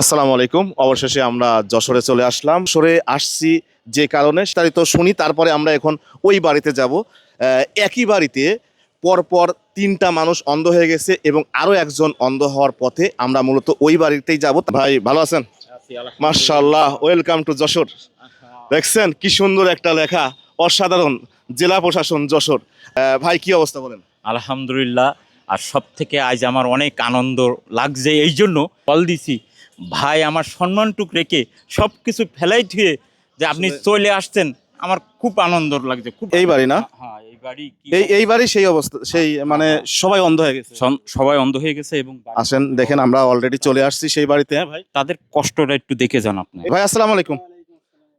আসসালামু আলাইকুম। অবশেষে আমরা যশোরে চলে আসলাম। যশোরে আসছি যে কারণে তাই তো শুনি তারপরে আমরা এখন ওই বাড়িতে যাব। একই বাড়িতে পরপর তিনটা মানুষ অন্ধ হয়ে গেছে এবং আরও একজন অন্ধ হওয়ার পথে আমরা মূলত ওই বাড়িতেই যাব। ভাই ভালো আছেন? মার্শাল্লাহ ওয়েলকাম টু যশোর। দেখছেন কি সুন্দর একটা লেখা অসাধারণ জেলা প্রশাসন যশোর। ভাই কি অবস্থা বলেন? আলহামদুলিল্লাহ আর সব থেকে আজ আমার অনেক আনন্দ লাগছে এই জন্য কল দিছি। ভাই আমার সম্মানটুক রেখে সব কিছু ফেলাই ধুয়ে যে আপনি চলে আসছেন আমার খুব আনন্দ লাগছে খুব এই বাড়ি না? হ্যাঁ এই বাড়ি এই এই বাড়ি সেই অবস্থা সেই মানে সবাই অন্ধ হয়ে গেছে। সবাই অন্ধ হয়ে গেছে এবং আসেন দেখেন আমরা অলরেডি চলে আসছি সেই বাড়িতে। হ্যাঁ ভাই তাদের কষ্টটা একটু দেখে যান আপনি। ভাই আসসালামু আলাইকুম।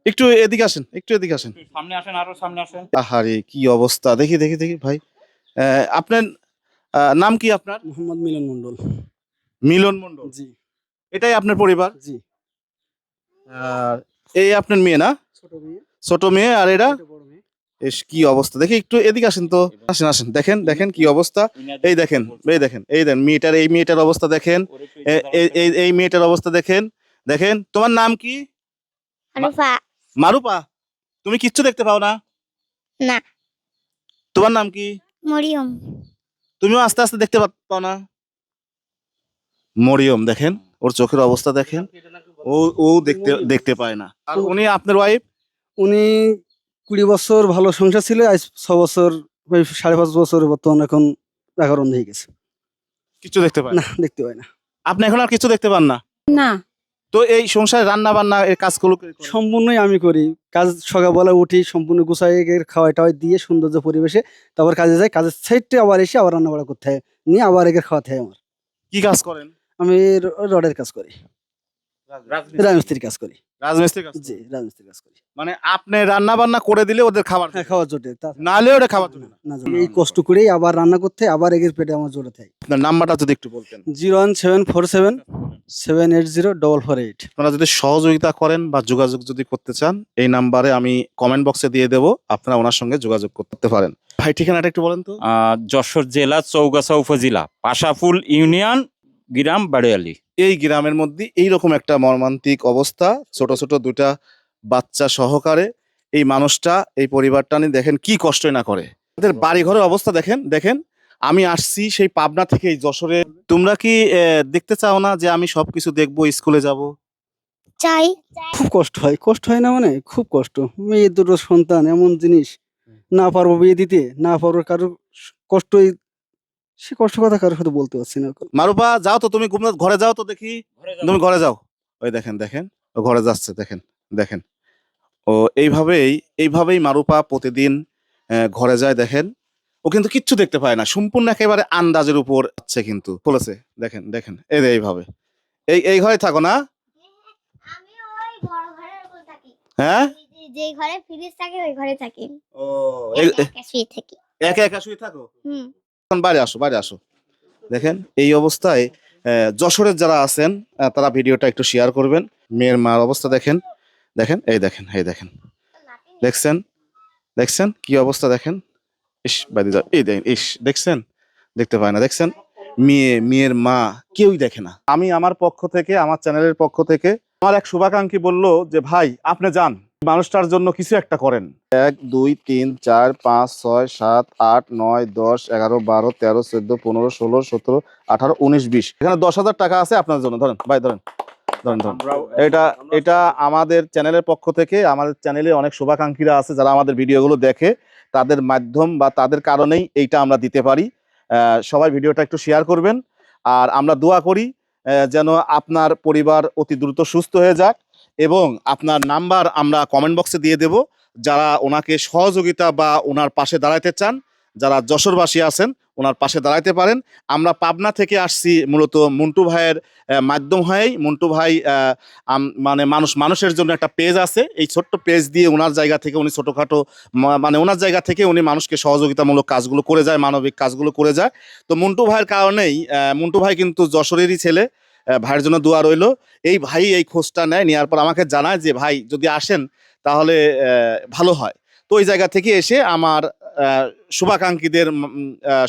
একটু এদিকে আসেন একটু এদিকে আসেন। সামনে আসেন আরও সামনে আসেন। আহারে কি অবস্থা? দেখি দেখি দেখি ভাই। আহ, আপনার আহ, নাম কি আপনার? মোহাম্মদ মিলন মন্ডল মিলন মন্ডল জি। এটাই আপনার পরিবার? জি। আর এই আপনার মেয়ে না? ছোট মেয়ে। ছোট মেয়ে আর এরা? এটা এস কি অবস্থা। দেখি একটু এদিকে আসেন তো। আসেন আসেন দেখেন দেখেন কি অবস্থা। এই দেখেন এই দেখেন এই দেখেন মেয়েটার এই মেয়েটার অবস্থা দেখেন। এই- এই এই মেয়েটার অবস্থা দেখেন। দেখেন তোমার নাম কি? আনুফা মারুপা তুমি কিচ্ছু দেখতে পাও না? না। তোমার নাম কি? মরিয়ম। তুমিও আস্তে আস্তে দেখতে পাও না? মরিয়ম দেখেন। ওর চোখের অবস্থা দেখেন। ও ও দেখতে দেখতে পায় না। আর উনি আপনার ওয়াইফ উনি কুড়ি বছর ভালো সংসার ছিল আজ ছ বছর ওই সাড়ে পাঁচ বছর বর্তমান এখন এগারো হয়ে গেছে। কিছু দেখতে পায় না? দেখতে পায় না। আপনি এখন আর কিছু দেখতে পান না? না। তো এই সংসারে রান্না বান্না এর কাজগুলো সম্পূর্ণই আমি করি। কাজ সকালবেলা উঠি সম্পূর্ণ গুছাই খাওয়াই টাওয়াই দিয়ে সৌন্দর্য পরিবেশে তারপর কাজে যাই কাজের সাইডে আবার এসে আবার রান্না বাড়া করতে হয়। নিয়ে আবার এগের খাওয়াতে হয় আমার। কি কাজ করেন? আমি রডের কাজ করি। রাজমিস্ত্রির কাজ করি। রাজমিস্ত্রি কাজ জি রাজমিস্ত্রির কাজ করি। মানে আপনি রান্না বান্না করে দিলে ওদের খাবার হ্যাঁ খাওয়ার জোটে। তা- নাহলে ওটা খাবার না। এই কষ্ট করেই আবার রান্না করতে হয়, আবার এগের পেটে আমার জোরে থাকে। আপনার নাম্বারটা যদি একটু বলতেন। Zero one seven four seven seven eight zero double four eight. আপনারা যদি সহযোগিতা করেন বা যোগাযোগ যদি করতে চান এই নাম্বারে আমি কমেন্ট বক্সে দিয়ে দেবো আপনারা ওনার সঙ্গে যোগাযোগ করতে পারেন। ভাই ঠিকানাটা একটু বলেন তো। যশোর জেলা চৌগাছা উপজেলা পাশাফুল ইউনিয়ন গ্রাম বাড়িয়ালি। এই গ্রামের মধ্যে এইরকম একটা মর্মান্তিক অবস্থা ছোট ছোট দুটা বাচ্চা সহকারে এই মানুষটা এই পরিবারটা নিয়ে দেখেন কি কষ্টই না করে। ওদের বাড়ি ঘরের অবস্থা দেখেন দেখেন আমি আসছি সেই পাবনা থেকে এই যশোরে। তোমরা কি আহ, দেখতে চাও না যে আমি সবকিছু দেখব স্কুলে যাব? চাই। খুব কষ্ট হয় কষ্ট হয় না মানে? খুব কষ্ট। মেয়ে দুটো সন্তান এমন জিনিস। না পারব বিয়ে দিতে না পারব কারোর কষ্টই সে কষ্ট কথা কারোর সাথে বলতে পারছি না মারুপা যাও তো তুমি ঘুম- ঘরে যাও তো দেখি। তুমি ঘরে যাও। ওই দেখেন দেখেন ও ঘরে যাচ্ছে দেখেন দেখেন। ও এইভাবেই এইভাবেই মারুপা প্রতিদিন আহ, ঘরে যায় দেখেন। ও কিন্তু কিচ্ছু দেখতে পায় না সম্পূর্ণ একেবারে আন্দাজের উপর আছে কিন্তু বলেছে দেখেন দেখেন এই যে এইভাবে। এই এই ঘরে থাকো না। আমি ওই বড় ঘরের উপর থাকি। হ্যাঁ? যে ঘরে ফ্রিজ থাকে ওই ঘরে থাকি। ও একা একা শুয়ে থাকি। একা একা শুয়ে থাকো? হুম। বাইরে আসো বাইরে আসো। দেখেন, এই অবস্থায় যশোরের যারা আছেন তারা ভিডিওটা একটু শেয়ার করবেন। মেয়ের মার অবস্থা দেখেন দেখেন, এই দেখেন এই দেখেন। দেখছেন? দেখছেন? কি অবস্থা দেখেন? ইস বাইরে যাও। এই দেখেন, ইস, দেখছেন? দেখতে পায় না, দেখছেন? মেয়ে, মেয়ের মা কেউই দেখে না। আমি আমার পক্ষ থেকে, আমার চ্যানেলের পক্ষ থেকে, আমার এক শুভাকাঙ্ক্ষী বলল যে, ভাই, আপনি যান। মানুষটার জন্য কিছু একটা করেন। এক দুই তিন চার পাঁচ ছয় সাত আট নয় দশ এগারো বারো তেরো চোদ্দ পনেরো ষোলো সতেরো আঠারো উনিশ বিশ। এখানে দশ হাজার টাকা আছে আপনার জন্য। ধরেন ভাই ধরেন ধরেন ধরেন। এটা এটা আমাদের চ্যানেলের পক্ষ থেকে আমাদের চ্যানেলে অনেক শুভাকাঙ্ক্ষীরা আছে যারা আমাদের ভিডিওগুলো দেখে। তাদের মাধ্যম বা তাদের কারণেই এইটা আমরা দিতে পারি। আহ, সবাই ভিডিওটা একটু শেয়ার করবেন। আর আমরা দোয়া করি আহ, যেন আপনার পরিবার অতি দ্রুত সুস্থ হয়ে যাক। এবং আপনার নাম্বার আমরা কমেন্ট বক্সে দিয়ে দেব। যারা ওনাকে সহযোগিতা বা ওনার পাশে দাঁড়াতে চান, যারা যশোরবাসী আছেন, ওনার পাশে দাঁড়াতে পারেন। আমরা পাবনা থেকে আসছি মূলত মন্টু ভাইয়ের মাধ্যম হয়েই। মন্টু ভাই মানে মানুষ, মানুষের জন্য একটা পেজ আছে। এই ছোট্ট পেজ দিয়ে ওনার জায়গা থেকে উনি ছোটোখাটো মানে ওনার জায়গা থেকে উনি মানুষকে সহযোগিতামূলক কাজগুলো করে যায়, মানবিক কাজগুলো করে যায়। তো মন্টু ভাইয়ের কারণেই মন্টু ভাই কিন্তু যশোরেরই ছেলে। ভাইয়ের জন্য দোয়া রইল। এই ভাই এই খোঁজটা নেয় নেওয়ার পর আমাকে জানায় যে, ভাই, যদি আসেন তাহলে ভালো হয়। তো ওই জায়গা থেকে এসে আমার শুভাকাঙ্ক্ষীদের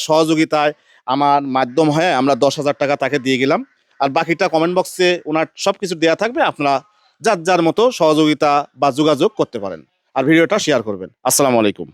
সহযোগিতায় আমার মাধ্যম হয়ে আমরা দশ হাজার টাকা তাকে দিয়ে গেলাম। আর বাকিটা কমেন্ট বক্সে ওনার সব কিছু দেওয়া থাকবে, আপনারা যার যার মতো সহযোগিতা বা যোগাযোগ করতে পারেন। আর ভিডিওটা শেয়ার করবেন। আসসালামু আলাইকুম।